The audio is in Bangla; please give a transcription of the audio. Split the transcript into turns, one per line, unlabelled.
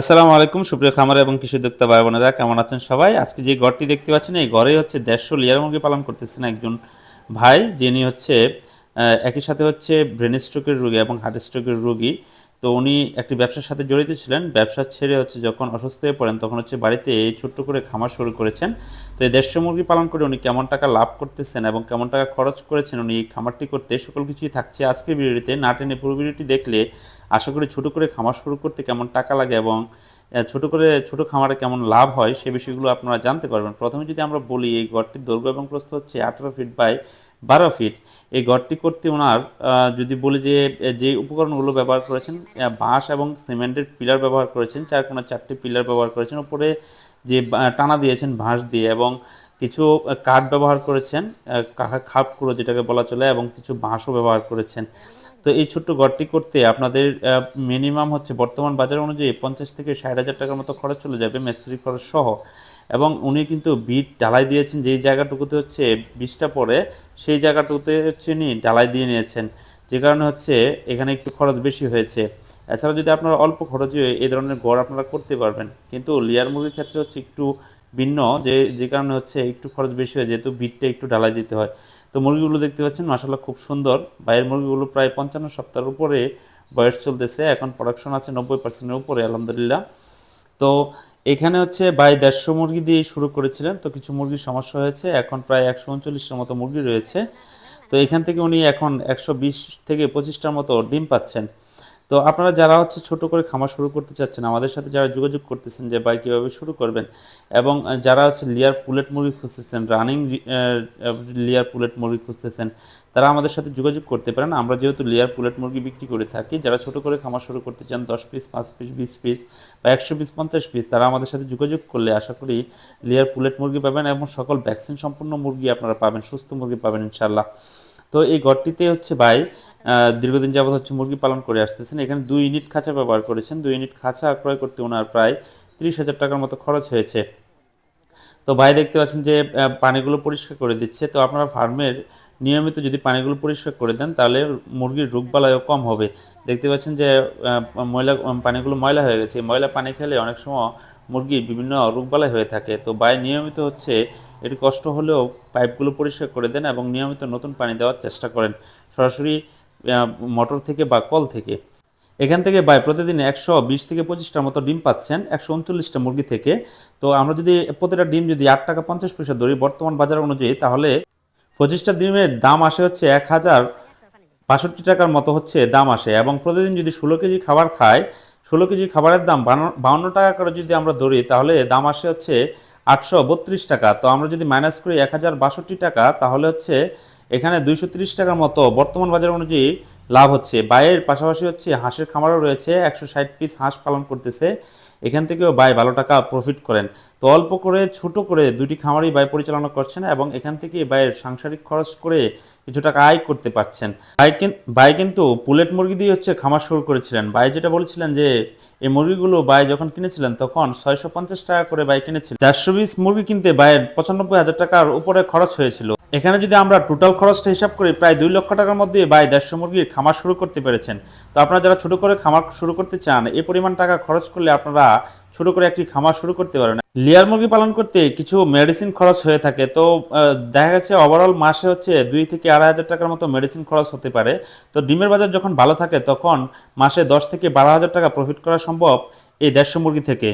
আসসালামু আলাইকুম, সুপ্রিয় খামার এবং কৃষি উদ্যোক্তা ভাই বোনেরা, কেমন আছেন সবাই? আজকে যে ঘরটি দেখতে পাচ্ছেন, এই ঘরে হচ্ছে দেড়শো লেয়ার মুরগি পালন করতেছেন একজন ভাই, যিনি হচ্ছে একই সাথে হচ্ছে ব্রেন স্ট্রোকের রোগী এবং হার্ট স্ট্রোকের রোগী। তো উনি একটি ব্যবসার সাথে জড়িত ছিলেন। ব্যবসা ছেড়ে হচ্ছে যখন অসুস্থ হয়ে পড়েন, তখন হচ্ছে বাড়িতে এই ছোট্ট করে খামার শুরু করেছেন। তো এই দেড়শো মুরগি পালন করে উনি কেমন টাকা লাভ করতেছেন এবং কেমন টাকা খরচ করেছেন উনি এই খামারটি করতে, সকল কিছুই থাকছে আজকের ভিডিওটিতে না টেনে পুরো ভিডিওটি দেখলে আশা করি ছোটো করে খামার শুরু করতে কেমন টাকা লাগে এবং ছোট করে, ছোট খামারে কেমন লাভ হয় সে বিষয়গুলো আপনারা জানতে পারবেন। প্রথমে যদি আমরা বলি, এই ঘরটির দৈর্ঘ্য এবং প্রস্থ হচ্ছে আঠারো ফিট বাই বারো ফিট এই ঘরটি করতে ওনার যদি বলি যে যে উপকরণগুলো ব্যবহার করেছেন বাঁশ এবং সিমেন্টের পিলার ব্যবহার করেছেন চার কোনো চারটি পিলার ব্যবহার করেছেন উপরে যে টানা দিয়েছেন বাঁশ দিয়ে এবং কিছু কাঠ ব্যবহার করেছেন খাপ কুড়ো যেটাকে বলা চলে, এবং কিছু বাঁশও ব্যবহার করেছেন। তো এই ছোট্ট ঘরটি করতে আপনাদের মিনিমাম হচ্ছে বর্তমান বাজার অনুযায়ী পঞ্চাশ থেকে ষাট হাজার টাকার মতো খরচ চলে যাবে মিস্ত্রি খরচ সহ। এবং উনি কিন্তু বিট ঢালাই দিয়েছেন, যেই জায়গাটুকুতে হচ্ছে বিষটা পড়ে, সেই জায়গাটুকুতে হচ্ছে উনি ঢালাই দিয়ে নিয়েছেন। যে কারণে হচ্ছে এখানে একটু খরচ বেশি হয়েছে। এছাড়া যদি আপনারা অল্প খরচে এই ধরনের ঘর আপনারা করতে পারবেন, কিন্তু লেয়ার মুভির ক্ষেত্রে হচ্ছে একটু ভিন্ন, যে যে কারণে হচ্ছে একটু খরচ বেশি হয়, যেহেতু বিটটা একটু ঢালাই দিতে হয়। তো মুরগিগুলো দেখতে পাচ্ছেন মাসাল্লাহ খুব সুন্দর। বাইরের মুরগিগুলো প্রায় পঞ্চান্ন সপ্তাহের উপরে বয়স চলতেছে, এখন প্রোডাকশন আছে নব্বই পার্সেন্টের উপরে, আলহামদুলিল্লাহ। তো এখানে হচ্ছে বাই দেড়শো মুরগি দিয়ে শুরু করেছিলেন, তো কিছু মুরগির সমস্যা হয়েছে, এখন প্রায় একশো উনচল্লিশটার মতো মুরগি রয়েছে। তো এখান থেকে উনি এখন একশো বিশ থেকে পঁচিশটার মতো ডিম পাচ্ছেন। তো আপনারা যারা হচ্ছে ছোট করে খামার শুরু করতে চাচ্ছেন, আমাদের সাথে যারা যোগাযোগ করতেছেন যে ভাই কীভাবে শুরু করবেন এবং যারা হচ্ছে লিয়ার পুলেট মুরগি খুঁজতেছেন, রানিং লিয়ার পুলেট মুরগি খুঁজতেছেন, তারা আমাদের সাথে যোগাযোগ করতে পারেন। আমরা যেহেতু লেয়ার পুলেট মুরগি বিক্রি করে থাকি, যারা ছোট করে খামার শুরু করতে চান, দশ পিস, পাঁচ পিস, বিশ পিস বা একশো পিস, পঞ্চাশ পিস, তারা আমাদের সাথে যোগাযোগ করলে আশা করি লেয়ার পুলেট মুরগি পাবেন এবং সকল ভ্যাকসিন সম্পূর্ণ মুরগি আপনারা পাবেন, সুস্থ মুরগি পাবেন ইনশাল্লাহ তো এই ঘরটিতে হচ্ছে ভাই দীর্ঘদিন যাবত হচ্ছে মুরগি পালন করে আসতেছেন। এখানে দুই ইউনিট খাঁচা ব্যবহার করেছেন। দুই ইউনিট খাঁচা ক্রয় করতে ওনার প্রায় তিরিশ হাজার টাকার মতো খরচ হয়েছে। তো ভাই, দেখতে পাচ্ছেন যে পানিগুলো পরিষ্কার করে দিচ্ছে। তো আপনারা ফার্মের নিয়মিত যদি পানিগুলো পরিষ্কার করে দেন, তাহলে মুরগির রোগবালাইও কম হবে। দেখতে পাচ্ছেন যে ময়লা পানিগুলো ময়লা হয়ে গেছে। ময়লা পানি খেলে অনেক সময় মুরগির বিভিন্ন রোগবালাই হয়ে থাকে। তো ভাই, নিয়মিত হচ্ছে এটি কষ্ট হলেও পাইপগুলো পরিষ্কার করে দেন এবং নিয়মিত নতুন পানি দেওয়ার চেষ্টা করেন। সরাসরি মোটর থেকে বা কল থেকে। এখান থেকে বাই প্রতিদিন একশো বিশ থেকে পঁচিশটার মতো ডিম পাচ্ছেন, একশো উনচল্লিশটা মুরগি থেকে। তো আমরা যদি প্রতিটা ডিম যদি আট টাকা পঞ্চাশ পয়সা ধরি বর্তমান বাজার অনুযায়ী, তাহলে পঁচিশটা ডিমের দাম আসে হচ্ছে এক হাজার বাষট্টি টাকার মতো হচ্ছে দাম আসে। এবং প্রতিদিন যদি ষোলো কেজি খাবার খায়, ষোলো কেজি খাবারের দাম বাউন্ন টাকা করে যদি আমরা ধরি, তাহলে দাম আসে হচ্ছে আটশো বত্রিশ টাকা। তো আমরা যদি মাইনাস করি এক হাজার বাষট্টি টাকা, তাহলে হচ্ছে এখানে দুইশো তিরিশ টাকার মতো বর্তমান বাজার অনুযায়ী লাভ হচ্ছে। বায়ের পাশাপাশি হচ্ছে হাঁসের খামারও রয়েছে, একশো ষাট পিস হাঁস পালন করতেছে। এখান থেকেও বাই ভালো টাকা প্রফিট করেন। তো অল্প করে, ছোট করে দুটি খামারই বাই পরিচালনা করছেন এবং এখান থেকে বাইয়ের সাংসারিক খরচ করে কিছু টাকা আয় করতে পারছেন। বাই কিন্তু পুলেট মুরগি দিয়ে হচ্ছে খামার শুরু করেছিলেন। বাই যেটা বলেছিলেন যে, এই মুরগিগুলো বাই যখন কিনেছিলেন তখন ছয়শো পঞ্চাশ টাকা করে বাই কিনেছিলেন। চারশো বিশ মুরগি কিনতে বাইয়ের পঁচানব্বই হাজার টাকার উপরে খরচ হয়েছিল। এখানে যদি আমরা টোটাল খরচটা হিসাব করি, প্রায় দুই লক্ষ টাকার মধ্যে বাই দেড়শো মুরগির খামার শুরু করতে পেরেছেন। তো আপনারা যারা ছোট করে খামার শুরু করতে চান, এই পরিমাণ টাকা খরচ করলে আপনারা ছোট করে একটি খামার শুরু করতে পারে না। লেয়ার মুরগি পালন করতে কিছু মেডিসিন খরচ হয়ে থাকে। তো দেখা গেছে ওভারঅল মাসে হচ্ছে দুই থেকে আড়াই হাজার টাকার মতো মেডিসিন খরচ হতে পারে। তো, ডিমের বাজার যখন ভালো থাকে, তখন মাসে দশ থেকে বারো হাজার টাকা প্রফিট করা সম্ভব এই দেড়শো মুরগি থেকে।